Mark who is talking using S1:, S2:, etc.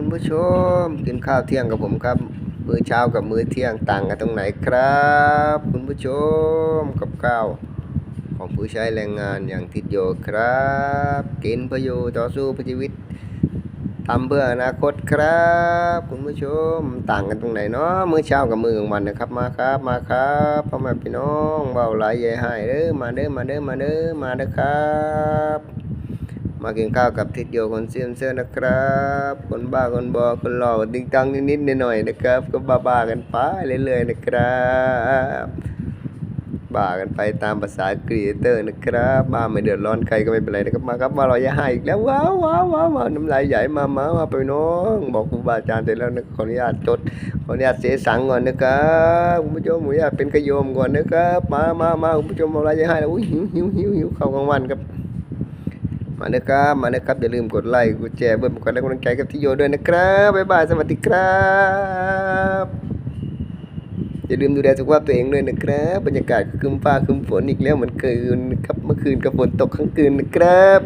S1: คุณผู้ชม กินข้าวเที่ยงกับผมครับ มื้อเช้ากับมื้อเที่ยงต่างกันตรงไหนครับ คุณผู้ชมกับข้าว ของผู้ใช้แรงงานอย่างทิดโยครับ กินเพื่ออยู่ต่อสู้เพื่อชีวิตทำเพื่ออนาคตครับ คุณผู้ชมต่างกันตรงไหนเนาะมื้อเช้ากับมื้อกลางวันนะครับมาครับมาครับพ่อแม่พี่น้องเบาหลายใหญ่ให้เด้อมาเด้อมาเด้อมาเด้อมาเด้อครับ มากินข้าวกับทิศโยคนเซียมเซอร์นะครับ คนบ้าคนบอคนหล่อคนติ๊งตังนิดๆหน่อยๆนะครับ ก็บ้าๆกันไปเรื่อยๆนะครับบ้ากันไปตามภาษาครีเอเตอร์นะครับบ้าไม่เดือดร้อนใครก็ไม่เป็นไรนะครับมาครับมาเราอย่าให้อีกแล้วว้าวว้าวว้าวว้าน้ำลายใหญ่มามามาไปน้อง บอกครูบาอาจารย์เสร็จแล้วนะขออนุญาตจดขออนุญาตเสียสังก่อนนะครับคุณผู้ชมผมอยากเป็นกระโยมก่อนนะครับ มามามาคุณผู้ชมเราอย่าให้แล้วอุ้ยหิวหิวหิวหิวเข้ากลางวันครับ มาเลยครับมาเลยครับอย่าลืมกดไลค์กดแชร์เพื่อเป็นกำลังใจกับที่โยด้วยนะครับบ๊ายบายสวัสดีครับอย่าลืมดูแลสุขภาพตัวเองด้วยนะครับบรรยากาศคึมฟ้าคึมฝนอีกแล้วเหมือนเคืนครับเมื่อคืนกับฝนตกทั้งคืนนะครับ